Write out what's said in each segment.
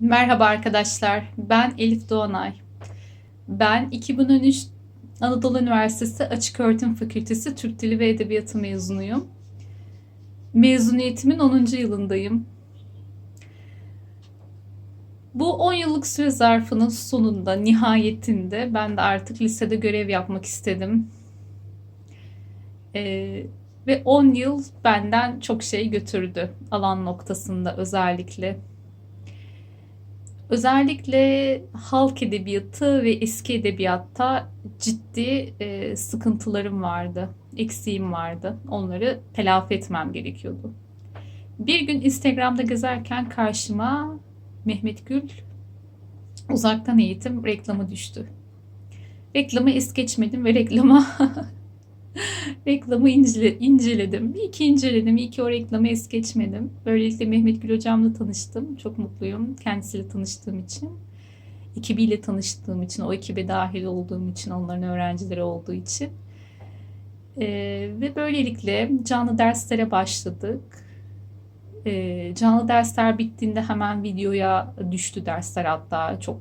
Merhaba arkadaşlar, ben Elif Doğanay. Ben 2013 Anadolu Üniversitesi Açık Öğretim Fakültesi Türk Dili ve Edebiyatı mezunuyum. Mezuniyetimin 10. yılındayım. Bu 10 yıllık süre zarfının sonunda, nihayetinde ben de artık lisede görev yapmak istedim. Ee, ve 10 yıl benden çok şey götürdü alan noktasında özellikle. Özellikle halk edebiyatı ve eski edebiyatta ciddi e, sıkıntılarım vardı, eksiğim vardı. Onları telafi etmem gerekiyordu. Bir gün Instagram'da gezerken karşıma Mehmet Gül uzaktan eğitim reklamı düştü. Reklamı es geçmedim ve reklama reklamı incele, inceledim. İyi ki inceledim, iyi ki o reklamı es geçmedim. Böylelikle Mehmet Gül hocamla tanıştım. Çok mutluyum kendisiyle tanıştığım için. Ekibiyle tanıştığım için, o ekibe dahil olduğum için, onların öğrencileri olduğu için. Ee, ve böylelikle canlı derslere başladık. Ee, canlı dersler bittiğinde hemen videoya düştü dersler hatta. Çok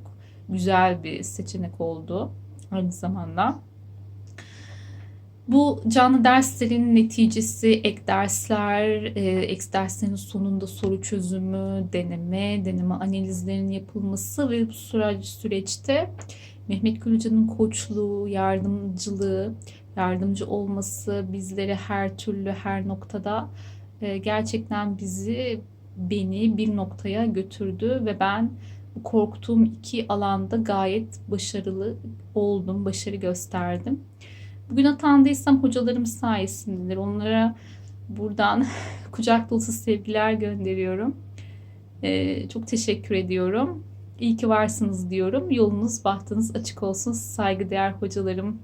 güzel bir seçenek oldu aynı zamanda. Bu canlı derslerin neticesi ek dersler, e, ek derslerin sonunda soru çözümü, deneme, deneme analizlerinin yapılması ve bu süreç, süreçte Mehmet Gül Hoca'nın koçluğu, yardımcılığı, yardımcı olması bizleri her türlü her noktada e, gerçekten bizi beni bir noktaya götürdü ve ben bu korktuğum iki alanda gayet başarılı oldum, başarı gösterdim. Bugün atandıysam hocalarım sayesindedir. Onlara buradan kucak dolusu sevgiler gönderiyorum. Ee, çok teşekkür ediyorum. İyi ki varsınız diyorum. Yolunuz, bahtınız açık olsun. Saygıdeğer hocalarım,